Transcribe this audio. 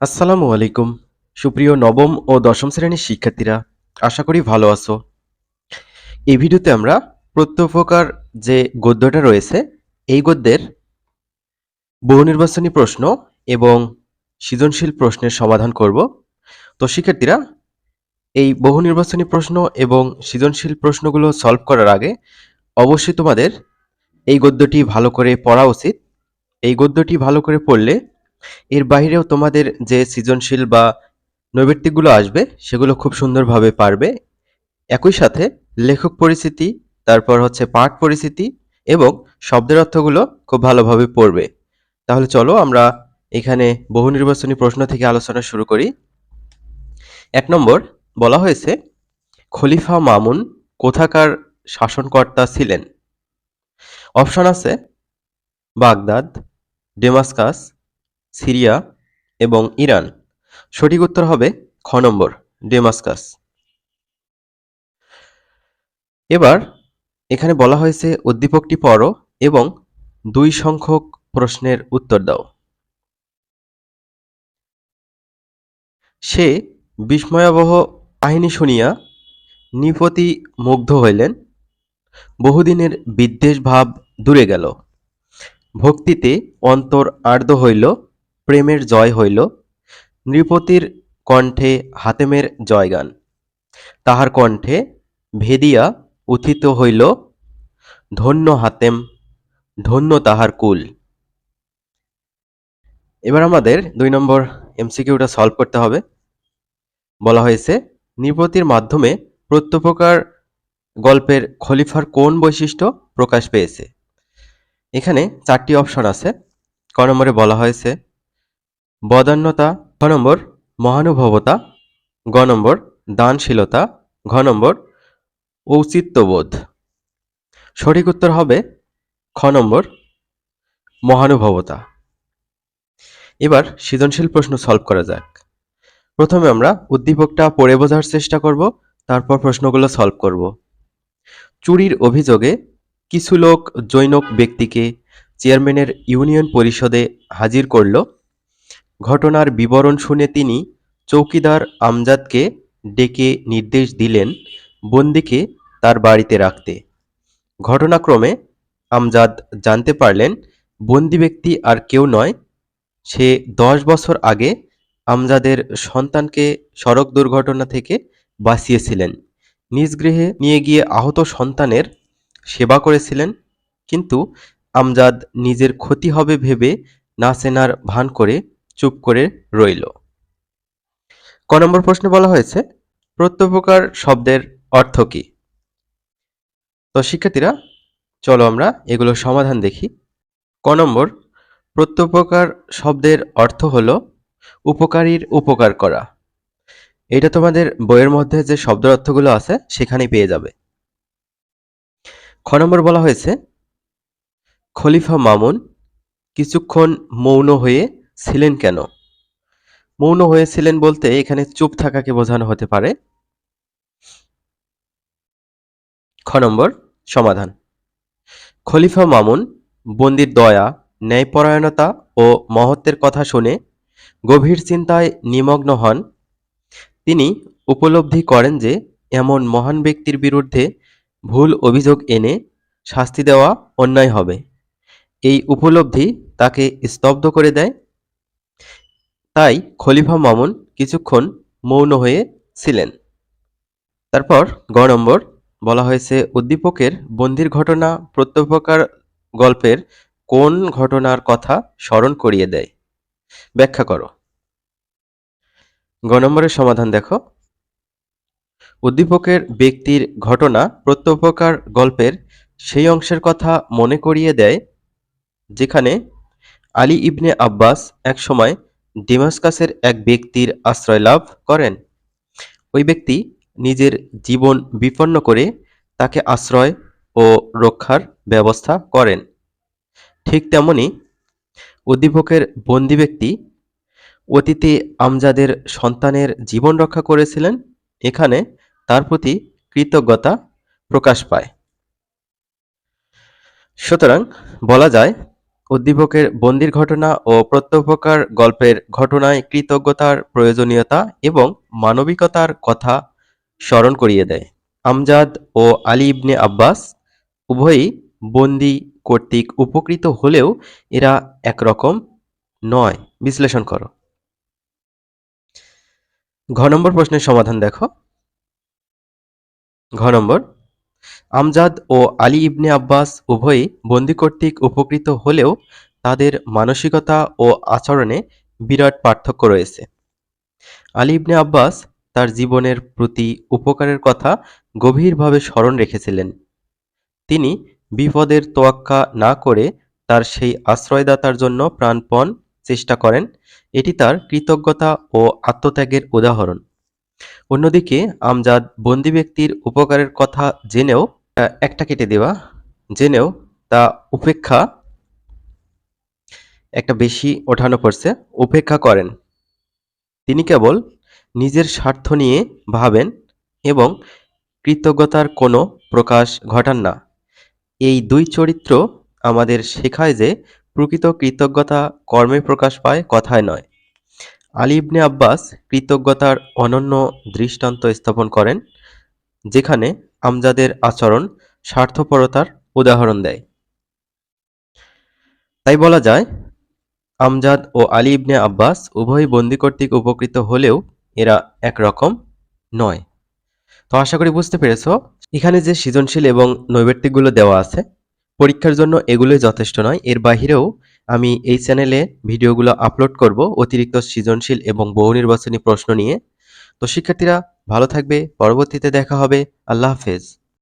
আসসালামু আলাইকুম। সুপ্রিয় নবম ও দশম শ্রেণির শিক্ষার্থীরা, আশা করি ভালো আছো। এই ভিডিওতে আমরা প্রত্যুপকার যে গদ্যটা রয়েছে, এই গদ্যের বহু নির্বাচনী প্রশ্ন এবং সৃজনশীল প্রশ্নের সমাধান করব। তো শিক্ষার্থীরা, এই বহু নির্বাচনী প্রশ্ন এবং সৃজনশীল প্রশ্নগুলো সলভ করার আগে অবশ্যই তোমাদের এই গদ্যটি ভালো করে পড়া উচিত। এই গদ্যটি ভালো করে পড়লে এর বাইরেও তোমাদের যে সৃজনশীল বা নৈবেত্তিকগুলো আসবে, সেগুলো খুব সুন্দরভাবে পারবে। একই সাথে লেখক পরিচিতি, তারপর হচ্ছে পাঠ পরিচিতি এবং শব্দের অর্থগুলো খুব ভালোভাবে পড়বে। তাহলে চলো আমরা এখানে বহু নির্বাচনী প্রশ্ন থেকে আলোচনা শুরু করি। এক নম্বর, বলা হয়েছে, খলিফা মামুন কোথাকার শাসনকর্তা ছিলেন? অপশন আছে, বাগদাদ, ডেমাস্কাস সিরিয়া এবং ইরান। সঠিক উত্তর হবে খ নম্বর, ডেমাস্কাস। এবার এখানে বলা হয়েছে উদ্দীপকটি পড়ো এবং দুই সংখ্যক প্রশ্নের উত্তর দাও। সে বিস্ময়াবহ কাহিনী শুনিয়া নিপতি মুগ্ধ হইলেন। বহুদিনের বিদ্বেষ ভাব দূরে গেল। ভক্তিতে অন্তর আর্দ্র হইল। প্রেমের জয় হইল, নৃপতির কণ্ঠে হাতেমের জয়গান। তাহার কণ্ঠে ভেদিয়া উথিত হইল, ধন্য হাতেম, ধন্য তাহার কুল। এবার আমাদের দুই নম্বর এমসিকিউটা সলভ করতে হবে। বলা হয়েছে, নৃপতির মাধ্যমে প্রত্যুপকার গল্পের খলিফার কোন বৈশিষ্ট্য প্রকাশ পেয়েছে? এখানে চারটি অপশন আছে। ক নম্বরে বলা হয়েছে বদান্যতা খ নম্বর, মহানুভবতা, গ নম্বর, দানশীলতা, ঘ নম্বর, ঔচিত্যবোধ। সঠিক উত্তর হবে খ নম্বর, মহানুভবতা। এবার সৃজনশীল প্রশ্ন সলভ করা যাক। প্রথমে আমরা উদ্দীপকটা পড়ে বোঝার চেষ্টা করব, তারপর প্রশ্নগুলো সলভ করব। চুরির অভিযোগে কিছু লোক জৈনক ব্যক্তিকে চেয়ারম্যানের ইউনিয়ন পরিষদে হাজির করল ঘটনার বিবরণ শুনে তিনি চৌকিদার আমজাদকে ডেকে নির্দেশ দিলেন বন্দিকে তার বাড়িতে রাখতে। ঘটনাক্রমে আমজাদ জানতে পারলেন, বন্দি ব্যক্তি আর কেউ নয়, সে দশ বছর আগে আমজাদের সন্তানকে সড়ক দুর্ঘটনা থেকে বাঁচিয়েছিলেন। নিজ গৃহে নিয়ে গিয়ে আহত সন্তানের সেবা করেছিলেন, কিন্তু আমজাদ নিজের ক্ষতি হবে ভেবে না চেনার ভান করে চুপ করে রইল। ক নম্বর প্রশ্নে বলা হয়েছে, প্রত্যুপকার শব্দের অর্থ কী? তো শিক্ষার্থীরা, চলো আমরা এগুলোর সমাধান দেখি। ক নম্বর, প্রত্যুপকার শব্দের অর্থ হল উপকারীর উপকার করা। এটা তোমাদের বইয়ের মধ্যে যে শব্দ অর্থগুলো আছে, সেখানেই পেয়ে যাবে। খ নম্বর বলা হয়েছে, খলিফা মামুন কিছুক্ষণ মৌন হয়ে ছিলেন কেন? মৌন হয়েছিলেন বলতে এখানে চুপ থাকাকে বোঝানো হতে পারে। খ নম্বর, সমাধান। খলিফা মামুন, বন্দির দয়া, ন্যায়পরায়ণতা ও মহত্বের কথা শুনে গভীর চিন্তায় নিমগ্ন হন। তিনি উপলব্ধি করেন যে এমন মহান ব্যক্তির বিরুদ্ধে ভুল অভিযোগ এনে শাস্তি দেওয়া অন্যায় হবে। এই উপলব্ধি তাকে স্তব্ধ করে দেয় তাই খলিফা মামুন কিছুক্ষণ মৌন হয়ে ছিলেন। তারপর গ নম্বর বলা হয়েছে, উদ্দীপকের বন্দির ঘটনা প্রত্যুপকার গল্পের কোন ঘটনার কথা স্মরণ করিয়ে দেয়। ব্যাখ্যা করো। গ নম্বরের সমাধান দেখো। উদ্দীপকের ব্যক্তির ঘটনা প্রত্যুপকার গল্পের সেই অংশের কথা মনে করিয়ে দেয়, যেখানে আলী ইবনে আব্বাস একসময় ডিমাসকাসের এক ব্যক্তির আশ্রয় লাভ করেন। ওই ব্যক্তি নিজের জীবন বিপন্ন করে তাকে আশ্রয় ও রক্ষার ব্যবস্থা করেন। ঠিক তেমনি উদ্দীপকের বন্দি ব্যক্তি অতীতে আমজাদের সন্তানের জীবন রক্ষা করেছিলেন, এখানে তার প্রতি কৃতজ্ঞতা প্রকাশ পায়। সুতরাং বলা যায় উদ্দীপকের বন্দির ঘটনা ও প্রত্যুপকার গল্পের ঘটনায় কৃতজ্ঞতার প্রয়োজনীয়তা এবং মানবিকতার কথা স্মরণ করিয়ে দেয়। আমজাদ ও আলী ইবনে আব্বাস উভয়ই বন্দি কর্তৃক উপকৃত হলেও এরা একরকম নয়। বিশ্লেষণ করো। ঘ নম্বর প্রশ্নের সমাধান দেখো। ঘ নম্বর আমজাদ ও আলী ইবনে আব্বাস উভয়ই বন্দি কর্তৃক উপকৃত হলেও তাদের মানসিকতা ও আচরণে বিরাট পার্থক্য রয়েছে। আলী ইবনে আব্বাস তার জীবনের প্রতি উপকারের কথা গভীরভাবে স্মরণ রেখেছিলেন। তিনি বিপদের তোয়াক্কা না করে তার সেই আশ্রয়দাতার জন্য প্রাণপণ চেষ্টা করেন। এটি তার কৃতজ্ঞতা ও আত্মত্যাগের উদাহরণ। অন্যদিকে আমজাদ বন্দি ব্যক্তির উপকারের কথা জেনেও একটা কেটে দেওয়া, জেনেও তা উপেক্ষা, একটা বেশি ওঠানো পড়ছে উপেক্ষা করেন। তিনি কেবল নিজের স্বার্থ নিয়ে ভাবেন এবং কৃতজ্ঞতার কোনো প্রকাশ ঘটান না। এই দুই চরিত্র আমাদের শেখায় যে প্রকৃত কৃতজ্ঞতা কর্মে প্রকাশ পায়, কথায় নয়। আলী ইবনে আব্বাস কৃতজ্ঞতার অনন্য দৃষ্টান্ত স্থাপন করেন, যেখানে আমজাদের আচরণ স্বার্থপরতার উদাহরণ দেয়। তাই বলা যায়, আমজাদ ও আলী ইবনে আব্বাস উভয়ই বন্দি কর্তৃক উপকৃত হলেও এরা একরকম নয়। তো আশা করি বুঝতে পেরেছ, এখানে যে সৃজনশীল এবং নৈবেত্তিকগুলো দেওয়া আছে, পরীক্ষার জন্য এগুলোই যথেষ্ট নয়। এর বাহিরেও আমি এই চ্যানেলে ভিডিওগুলো আপলোড করব অতিরিক্ত সৃজনশীল এবং বহু নির্বাচনী প্রশ্ন নিয়ে। তো শিক্ষার্থীরা ভালো থাকবে, পরবর্তীতে দেখা হবে। আল্লাহ হাফেজ।